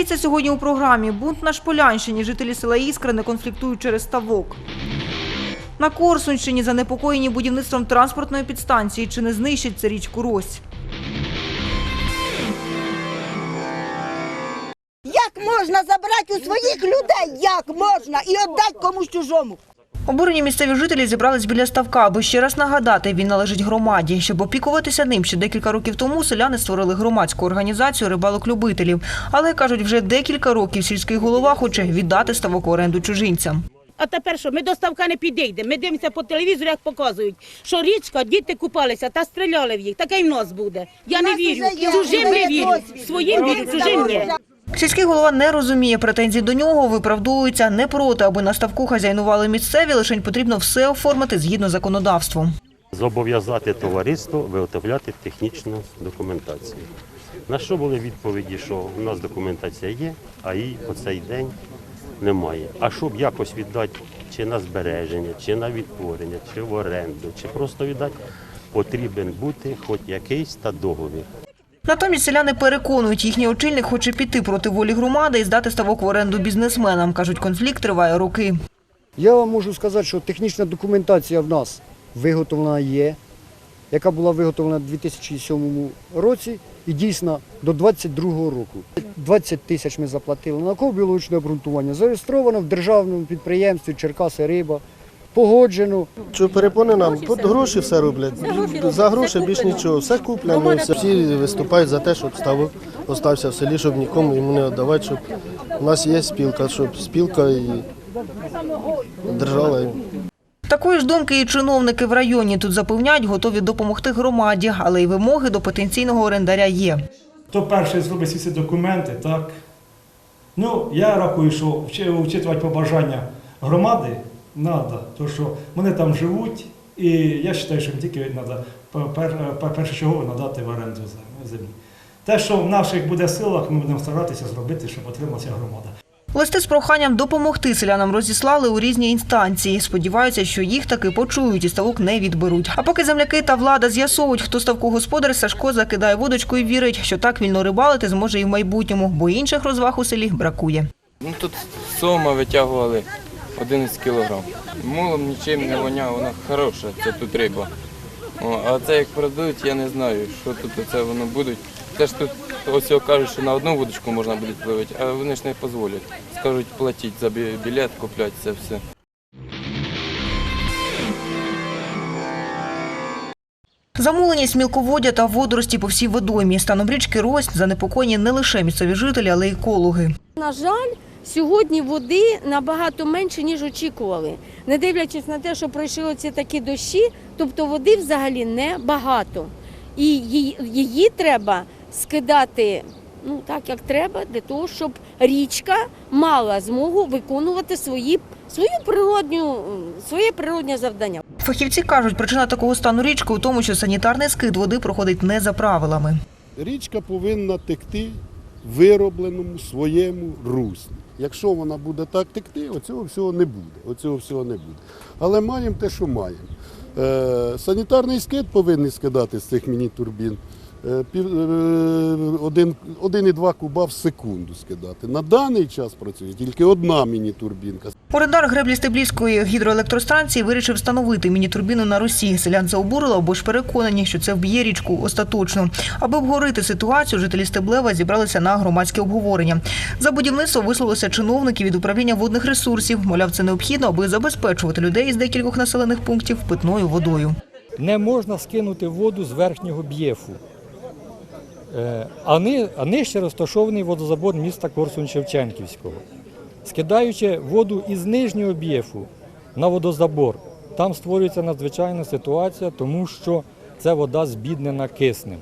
Дивіться сьогодні у програмі «Бунт на Шполянщині». Жителі села Іскра не конфліктують через ставок. На Корсунщині занепокоєні будівництвом транспортної підстанції. Чи не знищить це річку Рось? Як можна забрати у своїх людей? Як можна? І віддати комусь чужому? Обурені місцеві жителі зібрались біля ставка, аби ще раз нагадати, він належить громаді. Щоб опікуватися ним, ще декілька років тому селяни створили громадську організацію рибалок-любителів. Але, кажуть, вже декілька років сільський голова хоче віддати ставок в оренду чужинцям. А тепер що? Ми до ставка не підійдемо. Ми дивимося по телевізору, як показують, що річка, діти купалися та стріляли в їх. Таке й в нас буде. Я не вірю. Чужим не вірю. Своїм вірю, чужим ні. Сільський голова не розуміє претензій до нього, виправдовується не проти, аби на ставку хазяйнували місцеві, лише потрібно все оформити згідно законодавством. зобов'язати товариство виготовляти технічну документацію. На що були відповіді, що у нас документація є, а її по цей день немає. А щоб якось віддати чи на збереження, чи на відтворення, чи в оренду, чи просто віддати, потрібен бути хоч якийсь та договір. Натомість селяни переконують, їхній очільник хоче піти проти волі громади і здати ставок в оренду бізнесменам. Кажуть, конфлікт триває роки. Я вам можу сказати, що технічна документація в нас виготовлена є, яка була виготовлена у 2007 році і дійсно до 2022 року. 20 тисяч ми заплатили на науково-біологічне обґрунтування. Зареєстровано в державному підприємстві Черкаси Риба. Погоджено. Що перепони нам під гроші все роблять. За гроші більш нічого. Все куплено. Всі виступають за те, щоб ставок остався в селі, щоб нікому йому не віддавати, щоб у нас є спілка, щоб спілка і держала. Такої ж думки і чиновники в районі тут запевняють, готові допомогти громаді, але й вимоги до потенційного орендаря є. Хто перший зробить всі ці документи, так? Ну, я рахую, що вчитувати побажання громади треба, тому що вони там живуть, і я вважаю, що їм тільки треба першочергово надати в оренду землі. Те, що в наших буде силах, ми будемо старатися зробити, щоб отрималася громада. Листи з проханням допомогти селянам розіслали у різні інстанції. Сподіваються, що їх таки почують і ставок не відберуть. А поки земляки та влада з'ясовують, хто ставку господар, Сашко закидає водочку і вірить, що так вільно рибалити зможе і в майбутньому, бо інших розваг у селі бракує. Ну тут сома витягували 11 кілограм. Мулом нічим не воняв, вона хороша, це тут риба. О, а це як продають, я не знаю, що тут оце воно будуть. Теж тут ось його кажуть, що на одну вудочку можна буде пливати, а вони ж не дозволять. Скажуть, платіть за білет, купляти це все. Замуленість мілководдя та водорості по всій водоймі. Станом річки Рось занепокоєні не лише місцеві жителі, але й екологи. На жаль, сьогодні води набагато менше, ніж очікували. Не дивлячись на те, що пройшли ці такі дощі, тобто води взагалі не багато. І її, її треба скидати ну, так, як треба, для того, щоб річка мала змогу виконувати свої, свою природню, своє природнє завдання. Фахівці кажуть, причина такого стану річки у тому, що санітарний скид води проходить не за правилами. Річка повинна текти виробленому своєму руслі. Якщо вона буде так текти, оцього всього не буде. Оцього всього не буде. Але маємо те, що маємо. Е, санітарний скид повинен скидати з цих міні-турбін. Е, пів- е, один- 1,2 куба в секунду скидати. На даний час працює тільки одна міні-турбінка. Орендар греблі Стеблівської гідроелектростанції вирішив встановити міні-турбіну на Росії. Селян це обурило, бо ж переконані, що це вб'є річку остаточно. Аби обговорити ситуацію, жителі Стеблева зібралися на громадське обговорення. За будівництво висловилися чиновники від управління водних ресурсів. Мовляв, це необхідно, аби забезпечувати людей з декількох населених пунктів питною водою. не можна скинути воду з верхнього б'єфу. Е, А, ни- а нижче розташований водозабор міста Корсунь-Шевченківського. Скидаючи воду із нижнього б'єфу на водозабор, там створюється надзвичайна ситуація, тому що це вода збіднена киснем.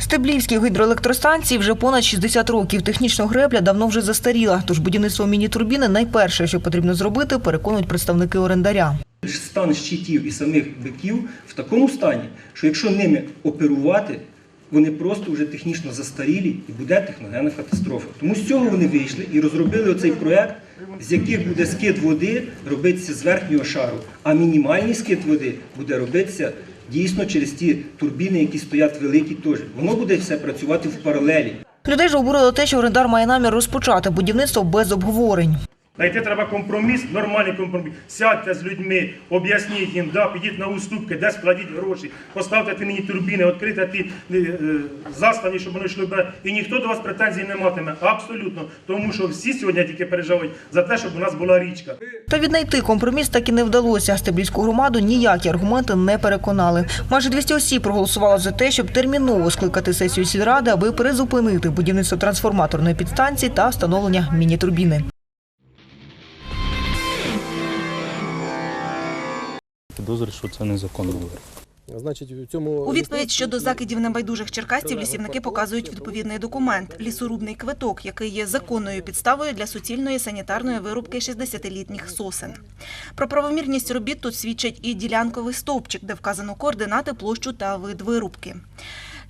Стеблівській гідроелектростанції вже понад 60 років. Технічна гребля давно вже застаріла, тож будівництво міні-турбіни найперше, що потрібно зробити, переконують представники орендаря. Стан щитів і самих биків в такому стані, що якщо ними оперувати, вони просто вже технічно застарілі і буде техногенна катастрофа. Тому з цього вони вийшли і розробили оцей проект, з яких буде скид води робитися з верхнього шару, а мінімальний скид води буде робитися дійсно через ті турбіни, які стоять великі теж. Воно буде все працювати в паралелі. Людей ж обурило те, що орендар має намір розпочати будівництво без обговорень. Знайти треба компроміс, нормальний компроміс. Сядьте з людьми, об'ясніть їм, да, підіть на уступки, де складіть гроші, поставте ті мені турбіни, відкрите ті е, заставні, щоб вони йшли. І ніхто до вас претензій не матиме. Абсолютно. Тому що всі сьогодні тільки переживають за те, щоб у нас була річка. Та віднайти компроміс так і не вдалося. Стеблівську громаду ніякі аргументи не переконали. Майже 200 осіб проголосувало за те, щоб терміново скликати сесію сільради, аби призупинити будівництво трансформаторної підстанції та встановлення міні-турбіни. Підозрюю, що це незаконно вирок. Значить, в цьому У відповідь щодо закидів небайдужих черкасців лісівники показують відповідний документ – лісорубний квиток, який є законною підставою для суцільної санітарної вирубки 60-літніх сосен. Про правомірність робіт тут свідчить і ділянковий стовпчик, де вказано координати, площу та вид вирубки.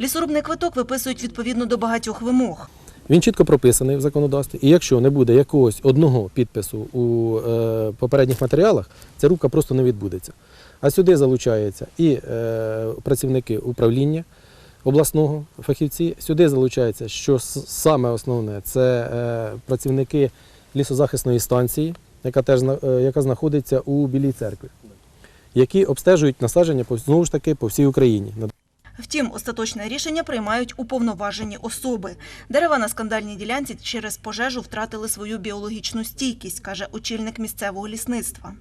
Лісорубний квиток виписують відповідно до багатьох вимог. Він чітко прописаний в законодавстві. І якщо не буде якогось одного підпису у е, попередніх матеріалах, ця рубка просто не відбудеться. А сюди залучаються і е, працівники управління обласного фахівці. Сюди залучаються, що саме основне, це е, працівники лісозахисної станції, яка теж е, яка знаходиться у Білій церкві, які обстежують насадження знову ж таки по всій Україні. Втім, остаточне рішення приймають уповноважені особи. Дерева на скандальній ділянці через пожежу втратили свою біологічну стійкість, каже очільник місцевого лісництва.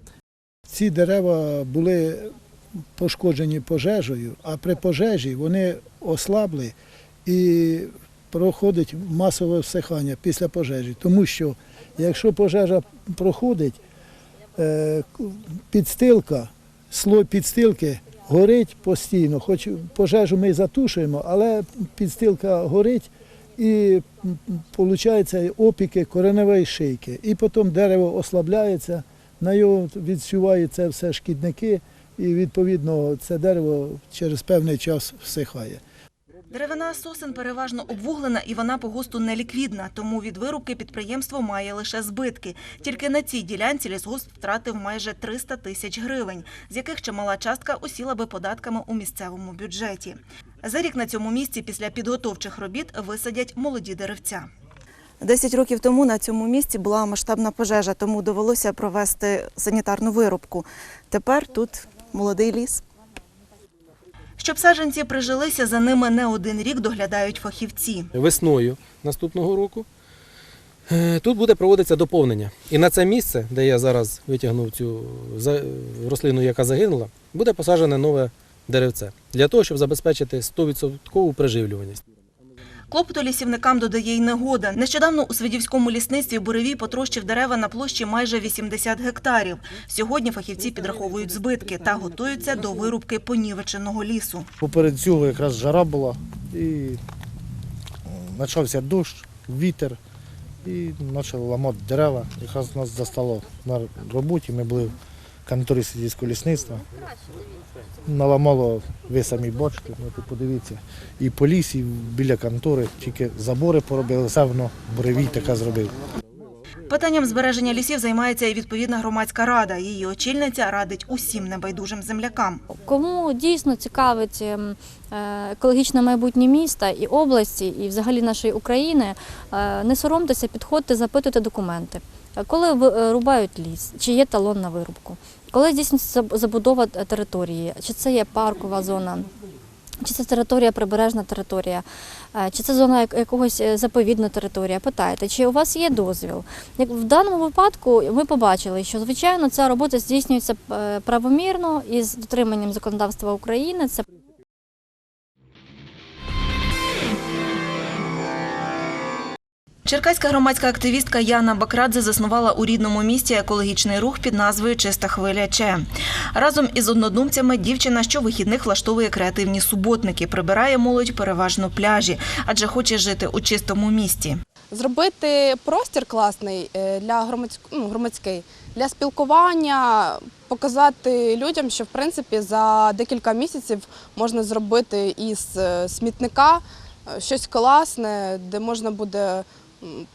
Ці дерева були пошкоджені пожежею, а при пожежі вони ослабли і проходить масове всихання після пожежі. Тому що якщо пожежа проходить, е, підстилка, слой підстилки горить постійно, хоч пожежу ми затушуємо, але підстилка горить і виходить опіки кореневої шийки. І потім дерево ослабляється, на його відсювають це все шкідники, і відповідно це дерево через певний час всихає. Деревина сосен переважно обвуглена і вона по густу не ліквідна, тому від вирубки підприємство має лише збитки. Тільки на цій ділянці лісгосп втратив майже 300 тисяч гривень, з яких чимала частка осіла би податками у місцевому бюджеті. За рік на цьому місці після підготовчих робіт висадять молоді деревця. Десять років тому на цьому місці була масштабна пожежа, тому довелося провести санітарну вирубку. Тепер тут молодий ліс. Щоб саджанці прижилися, за ними не один рік доглядають фахівці. весною наступного року. е, Тут буде проводитися доповнення. І на це місце, де я зараз витягнув цю рослину, яка загинула, буде посаджене нове деревце для того, щоб забезпечити 100% приживлюваність. Клопоту лісівникам додає й негода. Нещодавно у Свидівському лісництві буревій потрощив дерева на площі майже 80 гектарів. Сьогодні фахівці підраховують збитки та готуються до вирубки понівеченого лісу. Поперед цього якраз жара була і почався дощ, вітер і почали ламати дерева. Якраз нас застало на роботі, ми були в сільського лісництва. Наламало ви самі бачите, ну, тут подивіться. І по лісі, і біля контори, тільки забори поробили, все воно буревій така зробив. Питанням збереження лісів займається і відповідна громадська рада. Її очільниця радить усім небайдужим землякам. Кому дійсно цікавить ем, е, екологічне майбутнє міста і області, і взагалі нашої України, е, не соромтеся, підходьте, запитуйте документи. Коли ви- е, ліс, чи є талон на вирубку, коли здійснюється забудова території, чи це є паркова зона. Чи це територія, прибережна територія, е, чи це зона як- якогось е, заповідна територія? Питайте, чи у вас є дозвіл? Як в даному випадку ми побачили, що звичайно ця робота здійснюється е, правомірно і з дотриманням законодавства України. Це Черкаська громадська активістка Яна Бакрадзе заснувала у рідному місті екологічний рух під назвою Чиста хвиля Че. Разом із однодумцями дівчина щовихідних влаштовує креативні суботники, прибирає молодь переважно пляжі, адже хоче жити у чистому місті. Зробити простір класний е, для громадськ... ну, громадський для спілкування, показати людям, що в принципі за декілька місяців можна зробити із е, смітника е, щось класне, де можна буде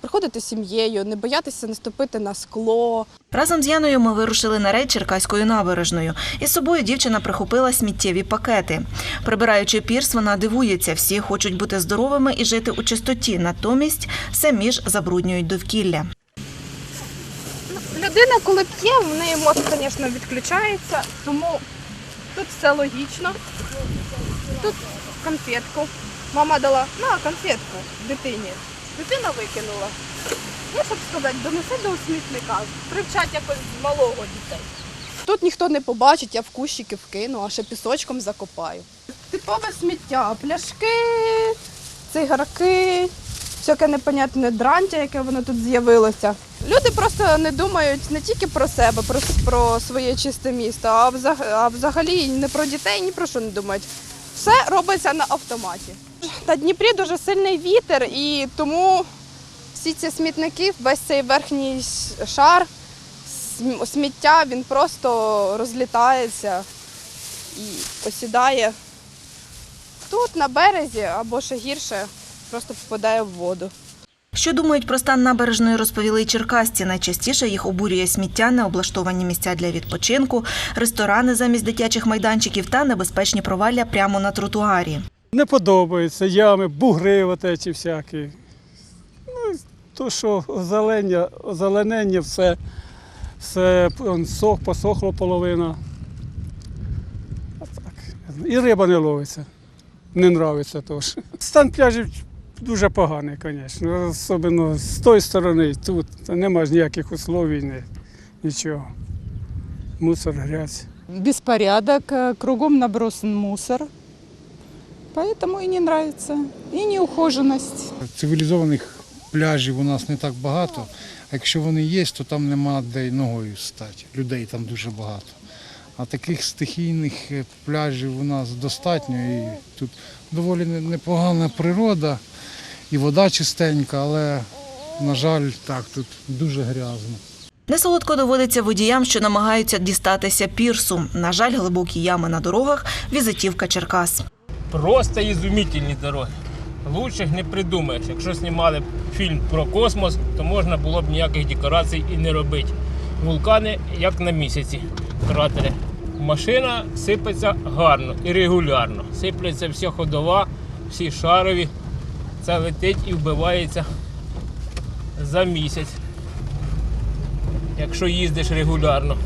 приходити з сім'єю, не боятися наступити на скло. Разом з Яною ми вирушили на рейд Черкаською набережною. Із собою дівчина прихопила сміттєві пакети. Прибираючи пірс, вона дивується, всі хочуть бути здоровими і жити у чистоті, натомість самі ж забруднюють довкілля. Людина, коли п'є, в неї мозок, звісно, відключається, тому тут все логічно. Тут конфетку. Мама дала на конфетку дитині. Дитина викинула. Ну, щоб сказати, донеси до смітника, привчать якось з малого дітей. Тут ніхто не побачить, я в кущики вкину, а ще пісочком закопаю. Типове сміття, пляшки, цигарки, всяке непонятне дрантя, яке воно тут з'явилося. Люди просто не думають не тільки про себе, про, про своє чисте місто, а взагалі, а взагалі не про дітей, ні про що не думають. Все робиться на автоматі. На Дніпрі дуже сильний вітер, і тому всі ці смітники, весь цей верхній шар сміття, він просто розлітається і осідає тут, на березі, або ще гірше, просто попадає в воду. Що думають про стан набережної, розповіли й черкасці. Найчастіше їх обурює сміття, необлаштовані місця для відпочинку, ресторани замість дитячих майданчиків та небезпечні провалля прямо на тротуарі. Не подобаються ями, бугри отечі всякі. Ну, то, що озеленення, озеленення все, все сох, посохло половина. Так. І риба не ловиться. Не нравиться теж. Стан пляжів дуже поганий, звісно. Особливо з тої сторони, тут немає ніяких условій, ні, нічого. Мусор, грязь. беспорядок, э, кругом набросан мусор. Поэтому и не нравится. И неухоженность. Цивілізованих пляжів у нас не так багато. А якщо вони є, то там нема де ногою стати. Людей там дуже багато. А таких стихійних е, пляжів у нас достатньо. І тут доволі непогана природа, і вода чистенька, але, на жаль, так, тут дуже грязно. Несолодко доводиться водіям, що намагаються дістатися пірсу. На жаль, глибокі ями на дорогах – візитівка Черкас. Просто ізумітельні дороги. Лучших не придумаєш. Якщо знімали фільм про космос, то можна було б ніяких декорацій і не робити. Вулкани як на місяці, кратери. Машина сипеться гарно і регулярно. Сипляться вся ходова, всі шарові. Це летить і вбивається за місяць, якщо їздиш регулярно.